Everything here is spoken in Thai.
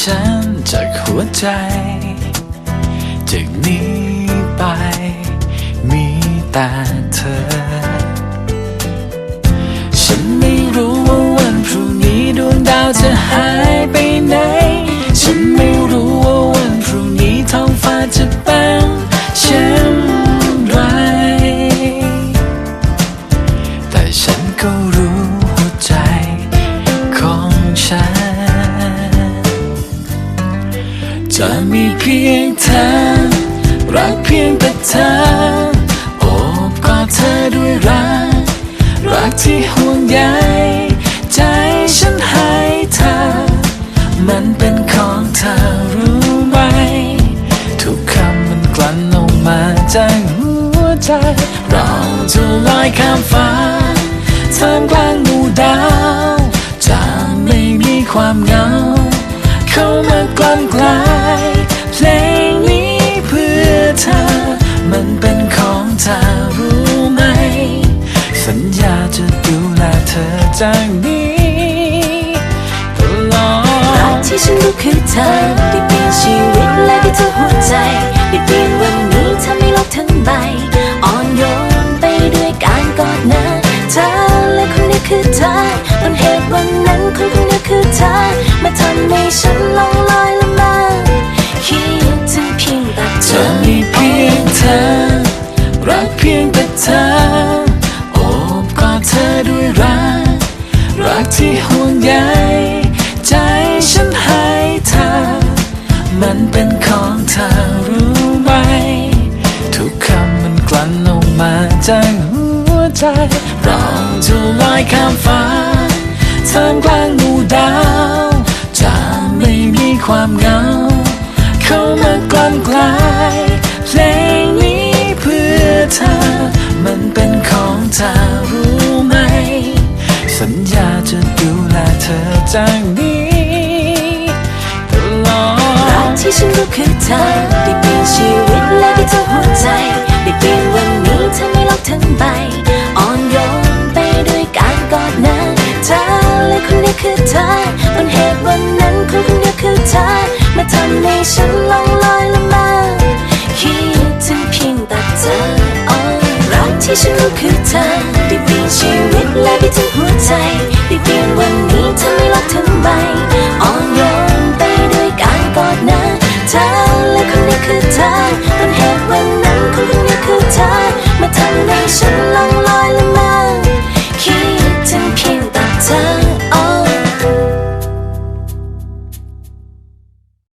ฉันจากหัวใจ จากนี้ จะมีเพียงเธอ รักเพียงแต่เธอโอบกอดเธอด้วยรัก รักที่ห่วงใยใจฉันให้เธอ มันเป็นของเธอรู้ไหม ทุกคำมันกลั่นออกมาจากหัวใจ เราจะลอยข้ามฟ้าท่ามกลางหมู่ดาว จะไม่มีความเหงา เข้ามากลกลายเพลงนี้เพื่อเธอ มันเป็นของเธอรู้ไหม สัญญาจะดูแลเธอจากนี้ตลอรักที่ฉันรู้คือเธอได้เปลี่ยนชีวิตและได้ทั้งหัวใจได้เปลี่ยนวันนี้ทำให้โลกทั้งใบอ่อนโยนไปด้วยการกอดนะเธอและคนนี้คือเธอต้นเหตุวันนั้นคนคน รักเพียงแต่เธอ โอบกอดเธอด้วยรัก รักที่ห่วงใยใจฉันให้เธอ มันเป็นของเธอรู้ไหม ทุกคำมันกลั่นออกมาจากหัวใจเราจะลอยข้ามฟ้าท่ามกลางหมู่ดาว จะไม่มีความเหงา เข้ามากลั่นกลายเพลง เธอ มันเป็นของเธอรู้ไหม สัญญาจะดูแลเธอจากนี้ตลอดรักที่ฉันรู้คือเธอได้เปลี่ยนชีวิตและได้ทั้งหัวใจได้เปลี่ยนวันนี้ทำให้โลกทั้งใบอ่อนโยนไปด้วยการกอดนะเธอและคนนี้คือเธอต้นเหตุวันนั้นคนคนนี้คือเธอมาทำให้ฉันลองลอยละมาคิดถึงเพียงแต่เธอ ที่ฉันรู้คือเธอได้เปลี่ยนชีวิตและได้ทั้งหัวใจได้เปลี่ยนวันนี้ทำให้โลกทั้งใบอ่อนโยนไปด้วยการกอดนะเธอและคนนี้คือเธอ